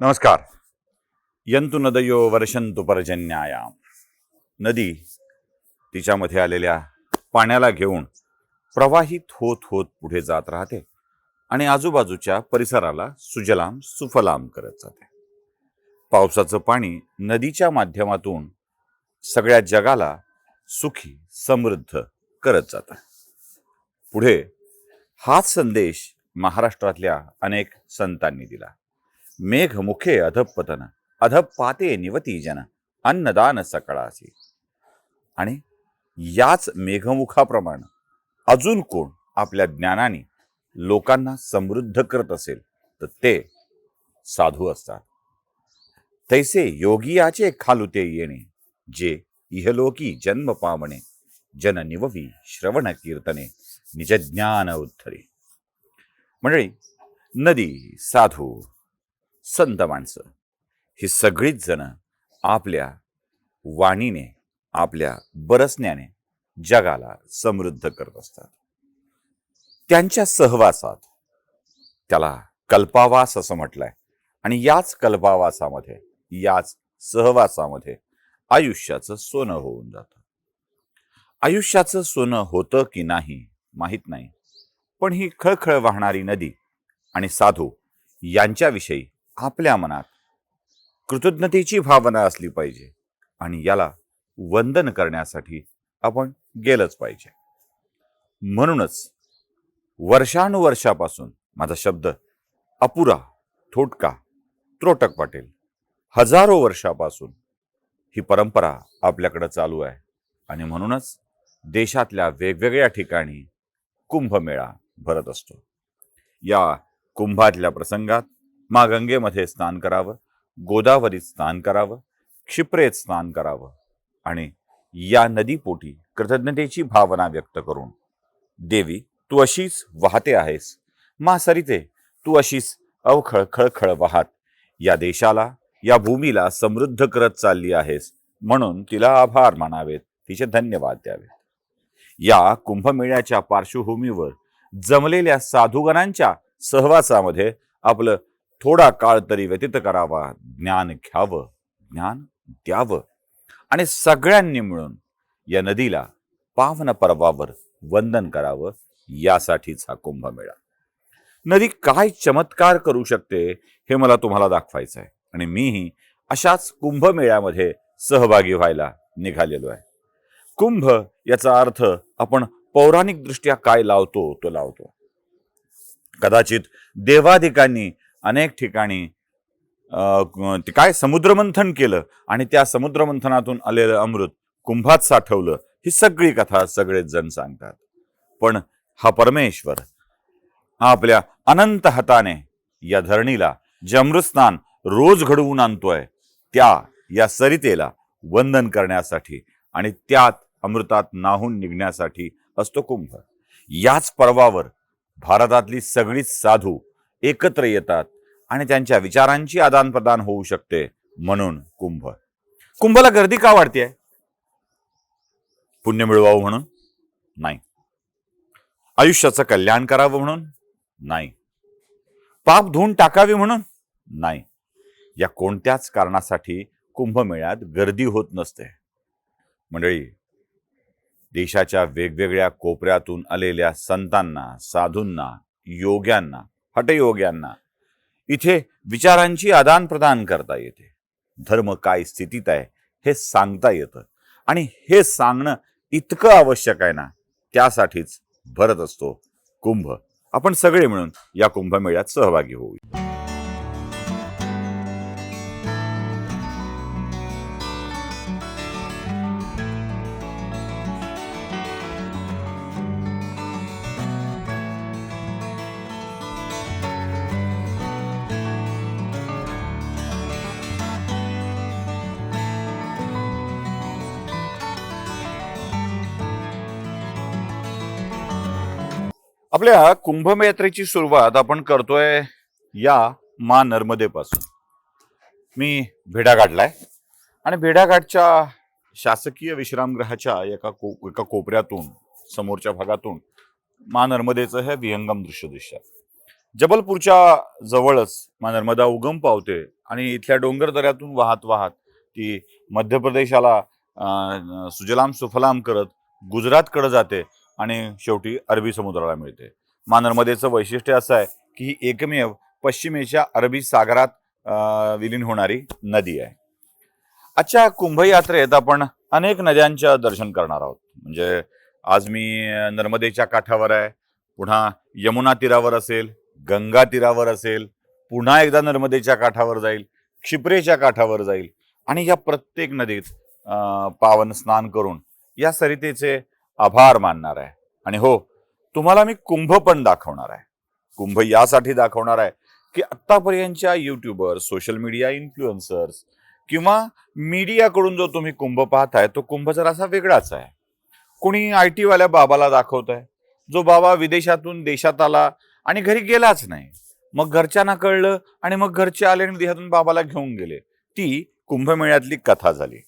नमस्कार. यंतु नदयो वर्षंतु पर्जन्याया नदी तिच्यामध्ये आलेल्या पाण्याला घेऊन प्रवाहित होत होत पुढे जात राहते आणि आजूबाजूच्या परिसराला सुजलाम सुफलाम करत जाते. पावसाचं पाणी नदीच्या माध्यमातून सगळ्या जगाला सुखी समृद्ध करत जातं. पुढे हाच संदेश महाराष्ट्रातल्या अनेक संतांनी दिला. मेघमुखे अधपतन अधपाते निवती जन अन्नदान सकळासी. आणि याच मेघमुखाप्रमाणे अजून कोण आपल्या ज्ञानाने लोकांना समृद्ध करत असेल तर ते साधू असतात. तैसे योगियाचे खालुते येणे जे इहलोकी जन्म पावणे जन निववी श्रवण कीर्तने निजज्ञान उद्धरे. मंडळी नदी साधू संत माणसं. ही सगळीच जण आपल्या वाणीने आपल्या बरसण्याने जगाला समृद्ध करत असतात. त्यांच्या सहवासात त्याला कल्पावास असं म्हटलंय. आणि याच कल्पावासामध्ये याच सहवासामध्ये आयुष्याचं सोनं होऊन जातं. आयुष्याचं सोनं होतं की नाही माहीत नाही. पण ही खळखळ वाहणारी नदी आणि साधू यांच्याविषयी आपल्या मनात कृतज्ञतेची भावना असली पाहिजे आणि याला वंदन करण्यासाठी आपण गेलंच पाहिजे. म्हणूनच वर्षानुवर्षापासून माझा शब्द अपुरा थोटका त्रोटक पाटील हजारो वर्षापासून ही परंपरा आपल्याकडे चालू आहे आणि म्हणूनच देशातल्या वेगवेगळ्या ठिकाणी कुंभमेळा भरत असतो. या कुंभातल्या प्रसंगात मा गंगेमध्ये स्नान करावं गोदावरीत स्नान करावं क्षिप्रेत स्नान करावं आणि या नदीपोटी कृतज्ञतेची भावना व्यक्त करून देवी तू अशीच वाहते आहेस. मा सरिते तू अशीच अवखळ खळखळ वाहत. या देशाला या भूमीला समृद्ध करत चालली आहेस. म्हणून तिला आभार मानावेत. तिचे धन्यवाद द्यावेत. या कुंभमेळ्याच्या पार्श्वभूमीवर जमलेल्या साधुगणांच्या सहवासामध्ये आपलं थोडा काळ तरी व्यतीत करावा. ज्ञान घ्यावं. ज्ञान द्यावं. आणि सगळ्यांनी मिळून या नदीला पावन पर्वावर वंदन करावं. यासाठीच हा कुंभमेळा नदी काय चमत्कार करू शकते हे मला तुम्हाला दाखवायचं आहे आणि मीही अशाच कुंभमेळ्यामध्ये सहभागी व्हायला निघालेलो आहे. कुंभ याचा अर्थ आपण पौराणिक दृष्ट्या काय लावतो तो लावतो. कदाचित देवाधिकांनी अनेक ठिकाणी काय समुद्रमंथन केलं आणि त्या समुद्रमंथनातून आलेलं अमृत कुंभात साठवलं ही सगळी कथा सगळेच जण सांगतात. पण हा परमेश्वर हा आपल्या अनंत हाताने या धरणीला जे अमृतस्नान रोज घडवून आणतोय त्या या सरितेला वंदन करण्यासाठी आणि त्यात अमृतात नाहून निघण्यासाठी असतो कुंभ. याच पर्वावर भारतातली सगळीच साधू एकत्र येतात आणि त्यांच्या विचारांची आदानप्रदान होऊ शकते म्हणून कुंभ. कुंभला गर्दी का वाढते पुण्य मिळवावं म्हणून? नाही. आयुष्याचं कल्याण करावं म्हणून? नाही. पाप धुवून टाकावे म्हणून? नाही. या कोणत्याच कारणासाठी कुंभमेळ्यात गर्दी होत नसते. मंडळी देशाच्या वेगवेगळ्या कोपऱ्यातून आलेल्या संतांना साधूंना योग्यांना हटयोग्यांना इथे विचारांची आदानप्रदान करता येते. धर्म काय स्थितीत आहे हे सांगता येतं. आणि हे सांगणं इतकं आवश्यक आहे ना त्यासाठीच भरत असतो कुंभ. आपण सगळे मिळून या कुंभमेळ्यात सहभागी होऊ. आपल्या कुंभमेत्रेची सुरुवात आपण करतोय या मा नर्मदेपासून मी भेडाघाटलाय आणि भेडाघाटच्या शासकीय विश्रामगृहाच्या एका को एका कोपऱ्यातून समोरच्या भागातून मा नर्मदेचं हे विहंगम दृश्य दृश्य आहे. जबलपूरच्या जवळच मा नर्मदा उगम पावते आणि इथल्या डोंगर दऱ्यातून वाहत वाहत ती मध्य प्रदेशाला सुजलाम सुफलाम करत गुजरातकडे जाते आणि शेवटी अरबी समुद्राला मिळते. मा नर्मदेचं वैशिष्ट्य असं आहे की ही एकमेव पश्चिमेच्या अरबी सागरात विलीन होणारी नदी आहे. आजच्या कुंभयात्रेत आपण अनेक नद्यांच्या दर्शन करणार आहोत. म्हणजे आज मी नर्मदेच्या काठावर आहे. पुन्हा यमुना तीरावर असेल गंगा तीरावर असेल पुन्हा एकदा नर्मदेच्या काठावर जाईल क्षिप्रेच्या काठावर जाईल आणि या प्रत्येक नदीत पावन स्नान करून या सरितेचे आभार मानणार आहे. आणि हो तुम्हाला मी कुंभ पण दाखवणार आहे. कुंभ यासाठी दाखवणार आहे की आत्तापर्यंतच्या युट्यूबर सोशल मीडिया इन्फ्लुएन्सर्स किंवा मीडियाकडून जो तुम्ही कुंभ पाहताय तो कुंभ जरासा वेगळाच आहे. कोणी आय टीवाल्या बाबाला दाखवत आहे जो बाबा विदेशातून देशात आला आणि घरी गेलाच नाही. मग घरच्यांना कळलं आणि मग घरचे आले आणि देशातून बाबाला घेऊन गेले. ती कुंभमेळ्यातली कथा झाली.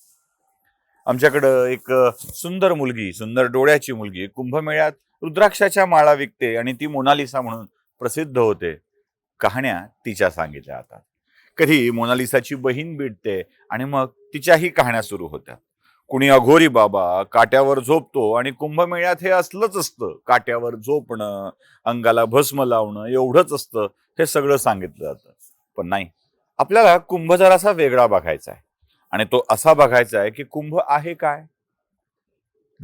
आमच्याकडं एक सुंदर मुलगी सुंदर डोळ्याची मुलगी कुंभमेळ्यात रुद्राक्षाच्या माळा विकते आणि ती मोनालिसा म्हणून प्रसिद्ध होते. कहाण्या तिच्या सांगितल्या जातात. कधी मोनालिसाची बहीण भेटते आणि मग तिच्याही कहाण्या सुरू होत्या. कुणी अघोरी बाबा काट्यावर झोपतो आणि कुंभमेळ्यात हे असलंच असतं. काट्यावर झोपणं अंगाला भस्म लावणं एवढंच असतं हे सगळं सांगितलं जातं. पण नाही आपल्याला कुंभ जरासा वेगळा बघायचा आहे. आणि तो असा बघायचा आहे की कुंभ आहे काय?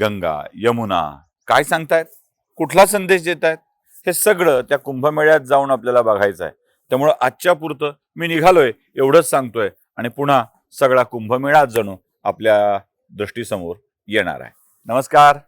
गंगा यमुना काय सांगतायत? कुठला संदेश देत आहेत हे सगळं त्या कुंभमेळ्यात जाऊन आपल्याला बघायचं आहे. त्यामुळं आजच्या पुरतं मी निघालोय एवढंच सांगतोय आणि पुन्हा सगळा कुंभमेळाच जणू आपल्या दृष्टीसमोर येणार आहे. नमस्कार.